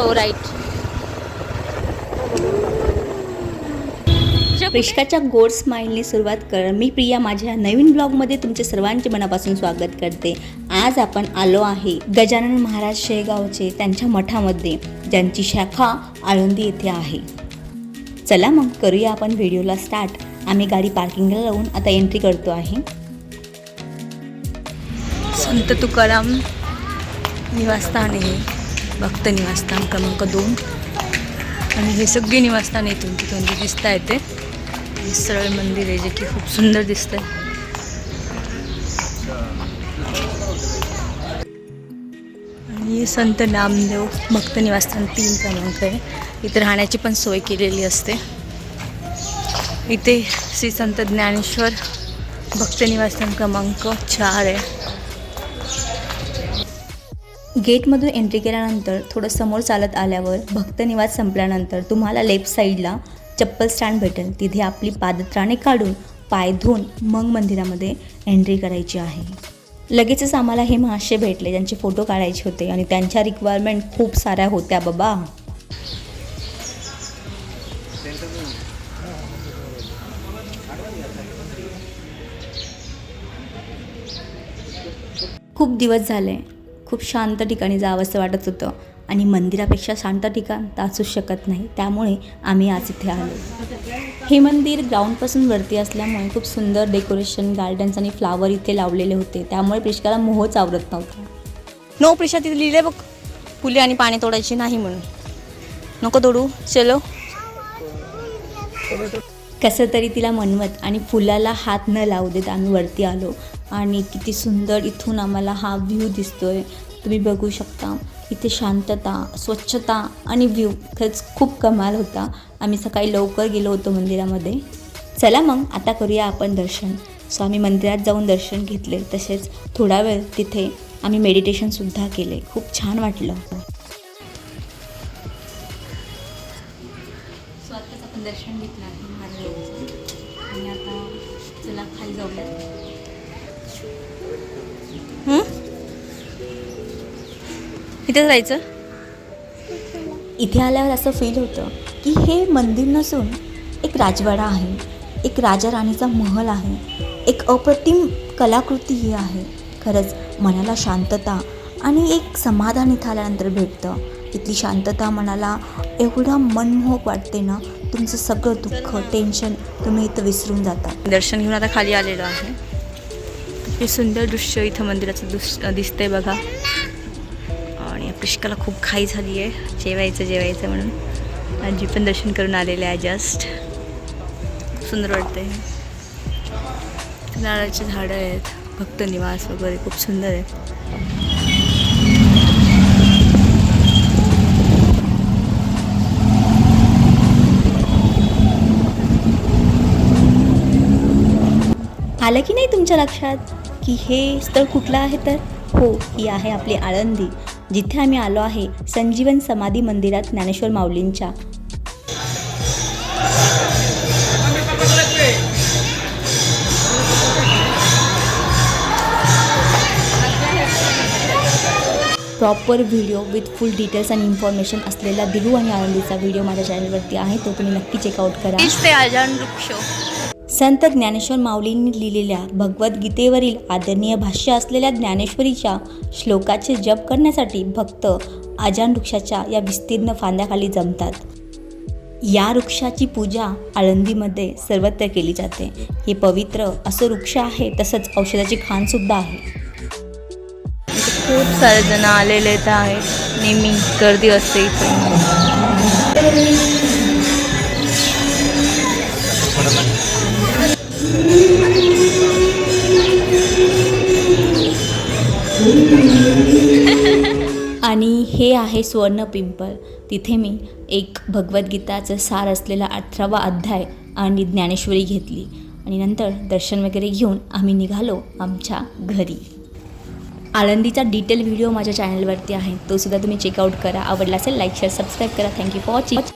हो राईट रिश्काच्या गोड स्माईलने सुरुवात कर. मी प्रिया माझ्या नवीन ब्लॉगमध्ये तुमचे सर्वांचे मनापासून स्वागत करते. आज आपण आलो आहे गजानन महाराज शेगावचे त्यांच्या मठामध्ये ज्यांची शाखा आळंदी येथे आहे. चला मग करूया आपण व्हिडिओला स्टार्ट. आम्ही गाडी पार्किंगला लावून आता एंट्री करतो आहे. संत तुकाराम निवासस्थान आहे. भक्त निवासस्थान क्रमांक दोन. आणि हे सगळे निवासस्थान इथून तिथून जे दिसत आहे ते सरळ मंदिर आहे जे की खूप सुंदर दिसतंय. आणि हे संत नामदेव भक्त निवासस्थान तीन क्रमांक आहे. इथे राहण्याची पण सोय केलेली असते. इथे श्री संत ज्ञानेश्वर भक्त निवासस्थान क्रमांक चार आहे. गेटमधून एंट्री केल्यानंतर थोडं समोर चालत आल्यावर भक्तनिवास संपल्यानंतर तुम्हाला लेफ्ट साईडला चप्पल स्टँड भेटेल. तिथे आपली पादत्राणे काढून पाय धुवून मग मंदिरामध्ये एंट्री करायची आहे. लगेचच आम्हाला हे महाशय भेटले. ज्यांचे फोटो काढायचे होते आणि त्यांच्या रिक्वायरमेंट खूप साऱ्या होत्या बाबा. खूप दिवस झाले. खूप शांत ठिकाणी जावंसं वाटत होतं. आणि मंदिरापेक्षा शांत ठिकाण तर असूच शकत नाही. त्यामुळे आम्ही आज इथे आलो. हे मंदिर ग्राउंडपासून वरती असल्यामुळे खूप सुंदर डेकोरेशन गार्डन्स आणि फ्लावर इथे लावलेले होते. त्यामुळे प्रिष्काला मोहच आवरत नव्हता. नो प्रिशा तिथे लिहिले बघ. फुले आणि पाणी तोडायची नाही म्हणून. नको तोडू. चलो. कसं तरी तिला मनवत आणि फुलाला हात न लावू देत आम्ही वरती आलो. आणि किती सुंदर इथून आम्हाला हा व्ह्यू आहे तुम्ही बघू शकता इथे शांतता स्वच्छता आणि व्ह्यू खरंच खूप कमाल होता. आम्ही सकाळी लवकर गेलो होतो मंदिरामध्ये. चला मग आता करूया आपण दर्शन. सो आम्ही मंदिरात जाऊन दर्शन घेतले तसेच थोडा वेळ तिथे आम्ही मेडिटेशनसुद्धा केले. खूप छान वाटलं. सो आत्ताच आपण दर्शन घेतलं आहे. आणि आता चला खाली जाऊया इथेच राहायचं? इथे आल्यावर असं फील होतं की हे मंदिर नसून एक राजवाडा आहे एक राजा राणीचा महल आहे एक अप्रतिम कलाकृती ही आहे. खरंच मनाला शांतता आणि एक समाधान इथं आल्यानंतर भेटतं. इथली शांतता मनाला एवढं मनमोहक वाटते ना तुमचं सगळं दुःख टेन्शन तुम्ही इथं विसरून जाता. दर्शन घेऊन आता खाली आलेलो आहे. हे सुंदर दृश्य इथं मंदिराचं दृश दिसतंय बघा. आणि पुष्काला खूप घाई झाली आहे. जेवायचं जेवायचं म्हणून. आजी पण दर्शन करून आलेले आहे जस्ट सुंदर वाटतंय. नारळाची झाडं आहेत. भक्त निवास वगैरे खूप सुंदर आहेत. आलं की नाही तुमच्या लक्षात? की हे स्थळ कुठलं आहे तर? हो ही आहे आपली आळंदी. जिथे आम्ही आलो आहे संजीवन समाधी मंदिरात Dnyaneshwar माऊलींच्या. Proper video with full details आणि इन्फॉर्मेशन असलेला दिलू आणि आळंदीचा व्हिडिओ माझ्या चॅनलवरती आहे तो तुम्ही नक्की चेकआउट करा. ते अजान वृक्ष संत ज्ञानेश्वर माऊलींनी लिहिलेल्या भगवद्गीतेवरील आदरणीय भाष्य असलेल्या ज्ञानेश्वरीच्या श्लोकाचे जप करण्यासाठी भक्त आजान वृक्षाच्या या विस्तीर्ण फांद्याखाली जमतात. या वृक्षाची पूजा आळंदीमध्ये सर्वत्र केली जाते. हे पवित्र असं वृक्ष आहे तसंच औषधाची खाणसुद्धा आहे. खूप सारे जण आलेले तर आहेत. नेहमी गर्दी असते इथे. आहे सुवर्ण पिंपळ. तिथे मी एक भगवद्गीताचं सार असलेला अठरावा अध्याय आणि ज्ञानेश्वरी घेतली. आणि नंतर दर्शन वगैरे घेऊन आम्ही निघालो आमच्या घरी. आळंदीचा डिटेल व्हिडिओ माझ्या चॅनलवरती आहे. तो सुद्धा तुम्ही चेकआउट करा. आवडला असेल लाईक शेअर सबस्क्राईब करा. Thank you for watching